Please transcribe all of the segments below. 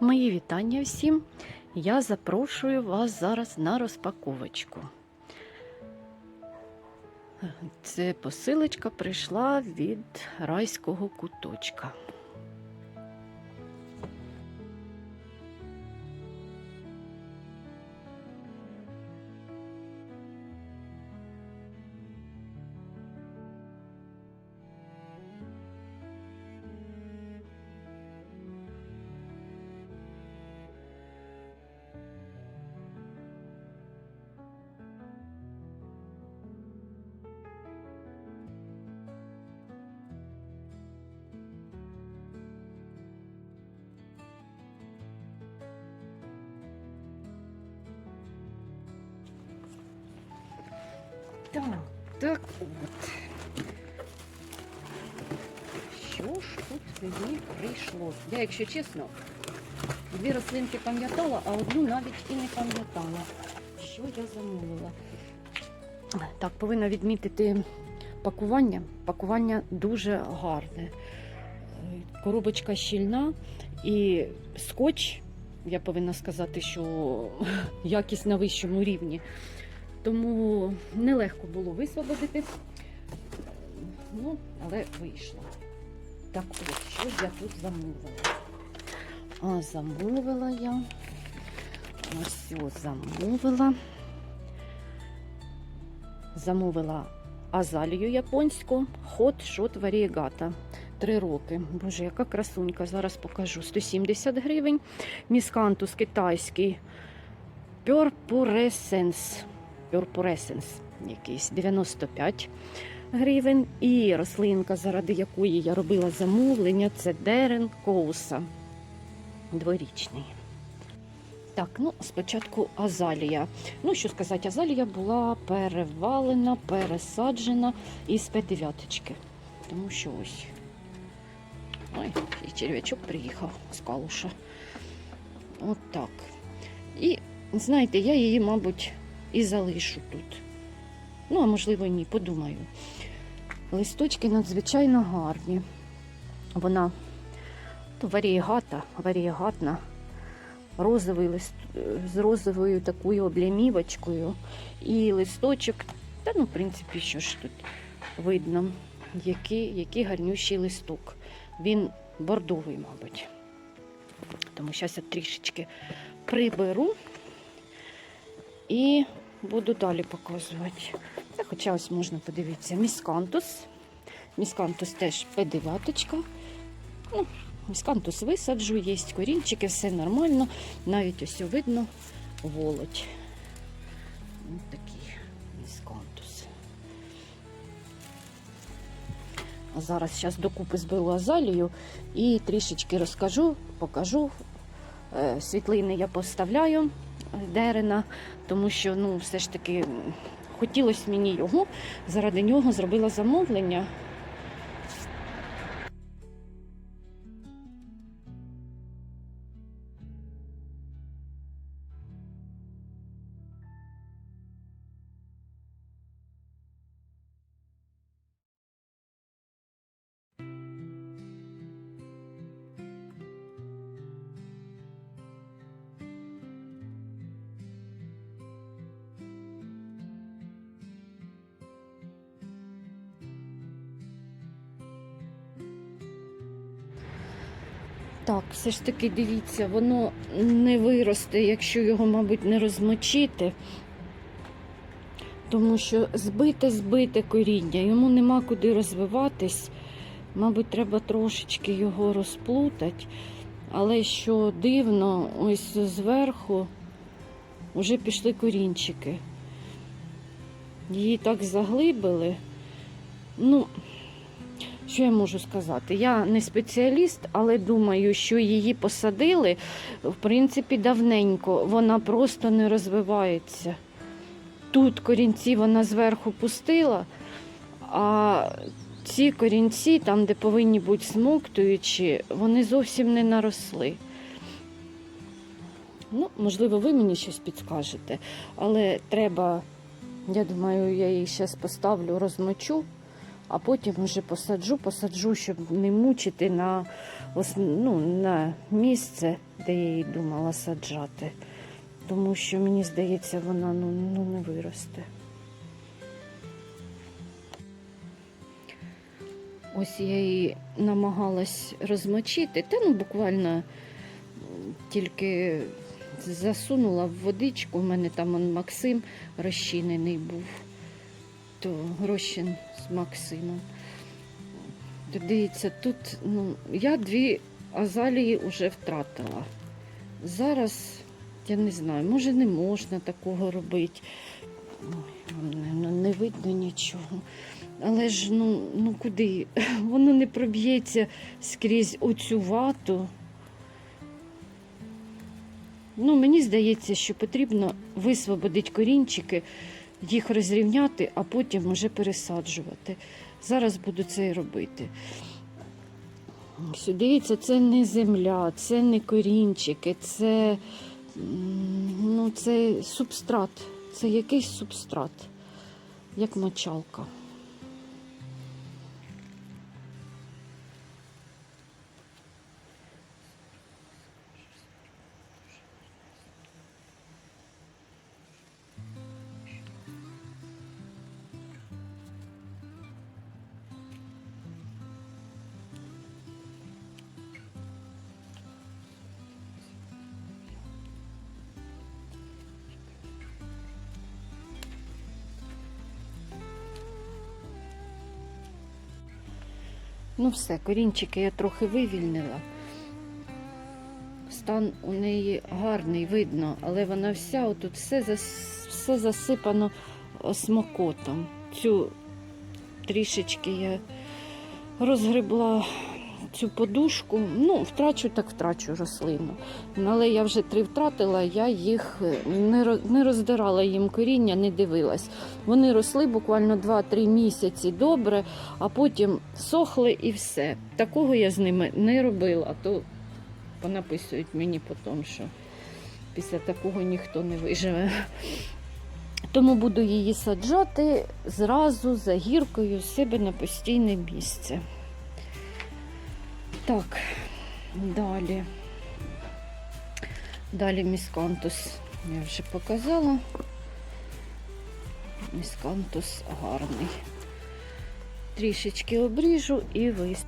Мої вітання всім. Я запрошую вас зараз на розпаковочку. Це посилочка прийшла від райського куточка. Так от. Що ж тут мені прийшло? Я, якщо чесно, дві рослинки пам'ятала, а одну навіть і не пам'ятала. Що я замовила? Так, повинна відмітити пакування. Пакування дуже гарне. Е, Коробочка щільна і скотч, я повинна сказати, що якість на вищому рівні. Тому нелегко було висвободити. Ну, але вийшло. Так от, що ж я тут замовила? А замовила я. Ось замовила. Замовила азалію японську, хот шот варієгата. Три роки. Боже, яка красунька. Зараз покажу. 170 гривень. Міскантус китайський. Purpurescence. Purpurescence якийсь 95 гривень. І рослинка, заради якої я робила замовлення, це Дерен Коуса. Дворічний. Так, ну спочатку азалія. Ну, що сказати, азалія була перевалена, пересаджена із П9. Тому що ось. Ой, і черв'ячок приїхав з калуша. От так. І знаєте, я її, мабуть, і залишу тут. Ну, а можливо, ні, подумаю. Листочки надзвичайно гарні. Вона то варієгата, варієгатна, розовий лист, з розовою такою облямівочкою. І листочок, та ну, в принципі, що ж тут видно, який, який гарнющий листок. Він бордовий, мабуть. Тому зараз я трішечки приберу і буду далі показувати. Та хоча ось можна подивитися міскантус. Міскантус теж П9. Ну, міскантус висаджу, є корінчики, все нормально. Навіть ось видно волоть. Ось такий міскантус. А зараз зараз докупи зберу азалію і трішечки розкажу, покажу. Е, Світлини я поставляю дерена, тому що ну, все ж таки хотілося мені його, заради нього зробила замовлення. Так, все ж таки дивіться, воно не виросте, якщо його, мабуть, не розмочити. Тому що збите-збите коріння, йому нема куди розвиватись. Мабуть, треба трошечки його розплутати. Але що дивно, ось зверху вже пішли корінчики. Її так заглибили. Ну, що я можу сказати? Я не спеціаліст, але думаю, що її посадили, в принципі, давненько. Вона просто не розвивається. Тут корінці вона зверху пустила, а ці корінці, там, де повинні бути смоктуючі, вони зовсім не наросли. Ну, можливо, ви мені щось підскажете, але треба, я думаю, я її зараз поставлю, розмочу, а потім вже посаджу, посаджу, щоб не мучити на, ну, на місце, де я її думала саджати. Тому що мені здається, вона ну, ну, не виросте. Ось я її намагалась розмочити, та ну буквально тільки засунула в водичку. У мене там он Максим розчинений був, то розчин з Максимом. Дивіться, тут ну, я дві азалії вже втратила. Зараз я не знаю, може не можна такого робити. Не, ну, не видно нічого. Але ж ну, ну куди? Воно не проб'ється скрізь оцю вату. Ну, мені здається, що потрібно висвободити корінчики, їх розрівняти, а потім вже пересаджувати. Зараз буду це і робити. Дивіться, це не земля, це не корінчики, це, ну, це субстрат. Це якийсь субстрат, як мочалка. Ну все, корінчики я трохи вивільнила. Стан у неї гарний, видно, але вона вся отут все, все засипано смокотом. Цю трішечки я розгребла цю подушку. Ну, втрачу, так втрачу рослину. Ну, Але я вже три втратила, я їх не роздирала їм коріння, не дивилась. Вони росли буквально 2-3 місяці добре, а потім сохли і все. Такого я з ними не робила. То понаписують мені потім, що після такого ніхто не виживе. Тому буду її саджати зразу за гіркою себе на постійне місце. Так, далі. Далі міскантус я вже показала. Міскантус гарний. Трішечки обріжу і вис.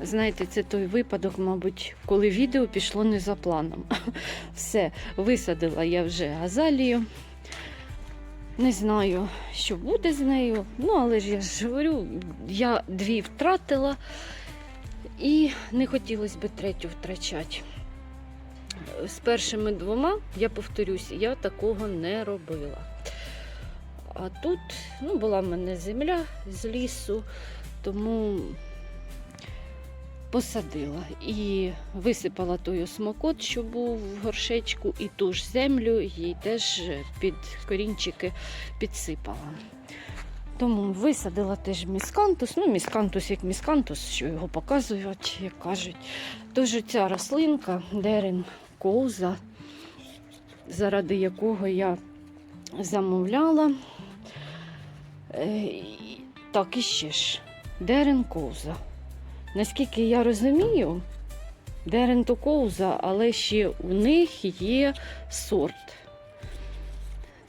Знаєте, це той випадок, мабуть, коли відео пішло не за планом. Все, висадила я вже газалію. Не знаю, що буде з нею. Ну, але ж я ж говорю, я дві втратила і не хотілося б третю втрачати. З першими двома, я повторюсь, я такого не робила. А тут ну, була в мене земля з лісу, тому посадила і висипала той осмокот, що був в горшечку, і ту ж землю їй теж під корінчики підсипала. Тому висадила теж міскантус. Ну, міскантус як міскантус, що його показують, як кажуть. Тож ця рослинка, дерен коуза, заради якого я замовляла. Е, Так, і ще ж. Дерен коуза. Наскільки я розумію, дерен то коуза, але ще у них є сорт.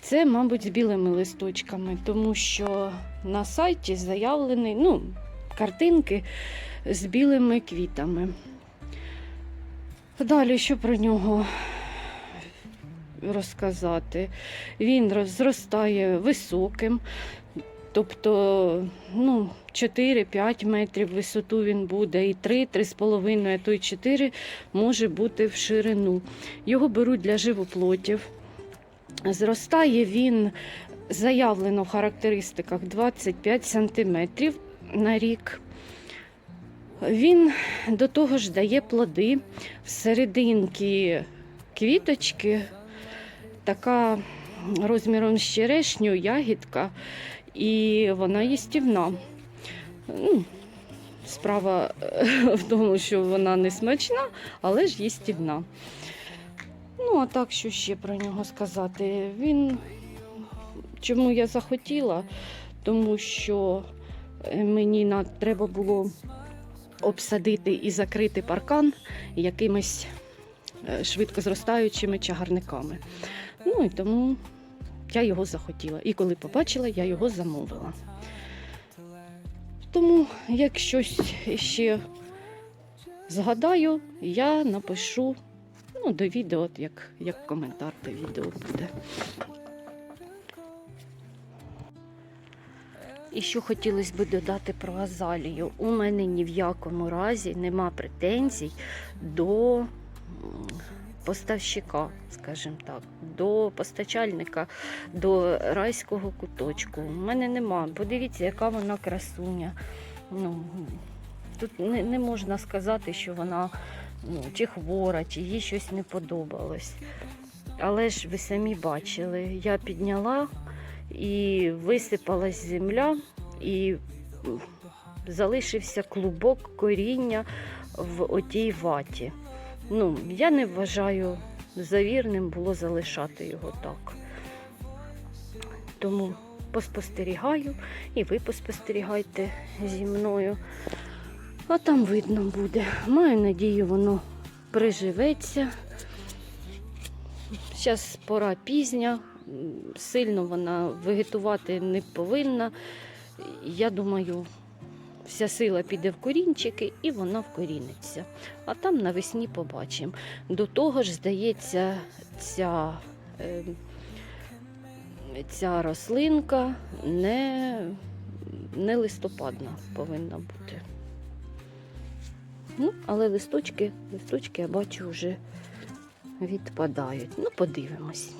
Це, мабуть, з білими листочками, тому що на сайті заявлені ну, картинки з білими квітами. Далі, що про нього розказати? Він зростає високим, тобто ну, 4-5 метрів висоту він буде, і 3, 3,5, а то й 4 може бути в ширину. Його беруть для живоплотів. Зростає він заявлено в характеристиках 25 см на рік. Він до того ж дає плоди всерединки квіточки, така розміром з черешню, ягідка, і вона їстівна. Ну, справа в тому, що вона не смачна, але ж їстівна. Ну, а так, що ще про нього сказати? Він чому я захотіла? Тому що е, мені треба було обсадити і закрити паркан якимись е, швидко зростаючими чагарниками. Ну і тому я його захотіла. І коли побачила, я його замовила. Тому, як щось ще згадаю, я напишу ну, до відео, як, як коментар до відео буде. І що хотілося б додати про азалію. У мене ні в якому разі нема претензій до поставщика, скажімо так, до постачальника, до райського куточку. У мене нема. Подивіться, яка вона красуня. Ну, тут не, не можна сказати, що вона ну, чи хвора, чи їй щось не подобалось. Але ж ви самі бачили, я підняла і висипалась земля, і залишився клубок коріння в отій ваті. Ну, я не вважаю завірним було залишати його так. Тому поспостерігаю і ви поспостерігайте зі мною. А там видно буде. Маю надію, воно приживеться. Зараз пора пізня, сильно вона вегетувати не повинна. Я думаю, вся сила піде в корінчики і вона вкоріниться. А там навесні побачимо. До того ж, здається, ця, е, ця рослинка не, не листопадна повинна бути. Ну, але листочки, листочки я бачу вже відпадають. Ну, подивимось.